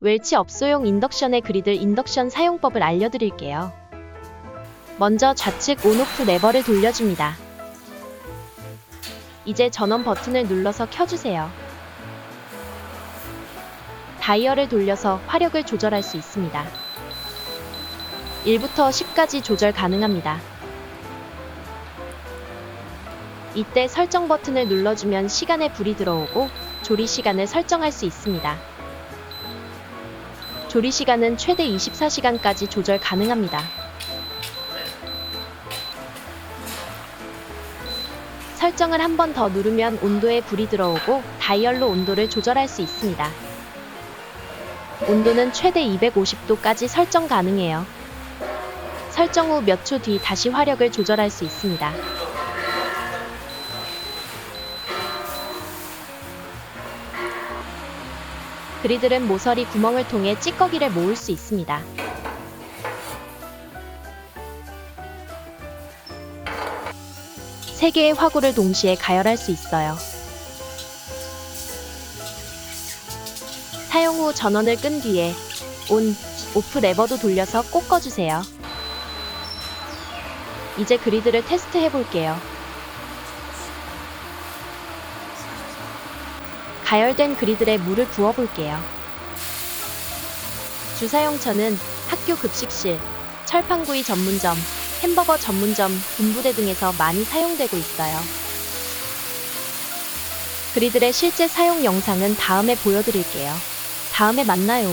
웰치 업소용 인덕션의 그리들 인덕션 사용법을 알려드릴게요. 먼저 좌측 온오프 레버를 돌려줍니다. 이제 전원 버튼을 눌러서 켜주세요. 다이얼을 돌려서 화력을 조절할 수 있습니다. 1부터 10까지 조절 가능합니다. 이때 설정 버튼을 눌러주면 시간에 불이 들어오고 조리 시간을 설정할 수 있습니다. 조리 시간은 최대 24시간까지 조절 가능합니다. 설정을 한 번 더 누르면 온도에 불이 들어오고 다이얼로 온도를 조절할 수 있습니다. 온도는 최대 250도까지 설정 가능해요. 설정 후 몇 초 뒤 다시 화력을 조절할 수 있습니다. 그리들은 모서리 구멍을 통해 찌꺼기를 모을 수 있습니다. 세 개의 화구를 동시에 가열할 수 있어요. 사용 후 전원을 끈 뒤에 온, 오프 레버도 돌려서 꼭 꺼주세요. 이제 그리드를 테스트 해 볼게요. 가열된 그리들에 물을 부어볼게요. 주사용처는 학교 급식실, 철판구이 전문점, 햄버거 전문점, 군부대 등에서 많이 사용되고 있어요. 그리들의 실제 사용 영상은 다음에 보여드릴게요. 다음에 만나요.